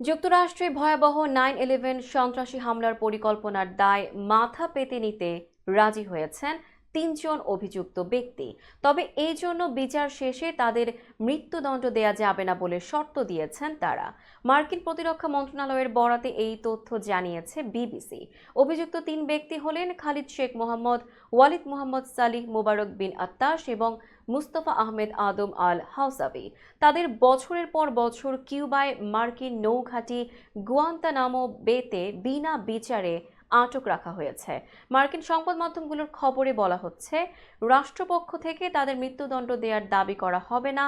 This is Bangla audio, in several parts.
যুক্তরাষ্ট্রে ভয়াবহ নাইন ইলেভেন সন্ত্রাসী হামলার পরিকল্পনার দায় মাথা পেতে নিতে রাজি হয়েছেন তিনজন অভিযুক্ত ব্যক্তি। তবে এই জন্য বিচার শেষে তাদের মৃত্যুদণ্ড দেয়া যাবে না বলে শর্ত দিয়েছেন তারা। মার্কিন প্রতিরক্ষা মন্ত্রণালয়ের বরাতে এই তথ্য জানিয়েছে বিবিসি। অভিযুক্ত তিন ব্যক্তি হলেন Khalid Sheikh Mohammed, Walid Mohammed Salih Mubarak bin Attash এবং মুস্তফা আহমেদ আদম আল হাউসাবি তাদের বছরের পর বছর কিউবায় মার্কিন নৌঘাঁটি গুয়ান্তানামো বেতে বিনা বিচারে আটক রাখা হয়েছে। মার্কিন সংবাদ মাধ্যমগুলোর খবরে বলা হচ্ছে, রাষ্ট্রপক্ষ থেকে তাদের মৃত্যুদণ্ড দেওয়ার দাবি করা হবে না।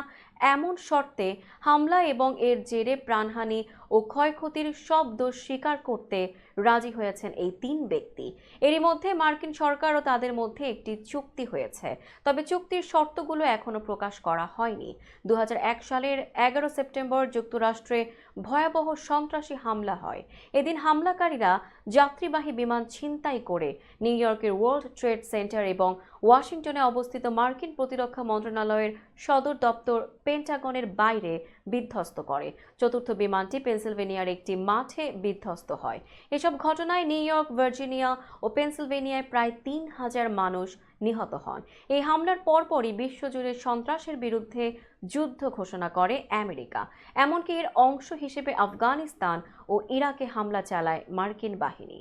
এমন শর্তে হামলা এবং এর জেরে প্রাণহানি ও ক্ষয়ক্ষতির সব দোষ স্বীকার করতে রাজি হয়েছেন এই তিন ব্যক্তি। এরই মধ্যে মার্কিন সরকার ও তাদের মধ্যে একটি চুক্তি হয়েছে। তবে চুক্তির শর্তগুলো এখনও প্রকাশ করা হয়নি। দু হাজার এক সালের এগারো সেপ্টেম্বর যুক্তরাষ্ট্রে ভয়াবহ সন্ত্রাসী হামলা হয়। এদিন হামলাকারীরা যাত্রীবাহী বিমান ছিনতাই করে নিউ ইয়র্কের ওয়ার্ল্ড ট্রেড সেন্টার এবং ওয়াশিংটনে অবস্থিত মার্কিন প্রতিরক্ষা মন্ত্রণালয়ের সদর দপ্তর পেন্টাগনের বাইরে বিধ্বস্ত করে। চতুর্থ বিমানটি পেনসিলভেনিয়ার একটি মাঠে বিধ্বস্ত হয়। এসব ঘটনায় নিউ ইয়র্ক, ভার্জিনিয়া ও পেনসিলভেনিয়ায় প্রায় তিন হাজার মানুষ নিহত হন। এই হামলার পরপরই বিশ্বজুড়ে সন্ত্রাসের বিরুদ্ধে যুদ্ধ ঘোষণা করে আমেরিকা। এমনকি এর অংশ হিসেবে আফগানিস্তান ও ইরাকে হামলা চালায় মার্কিন বাহিনী।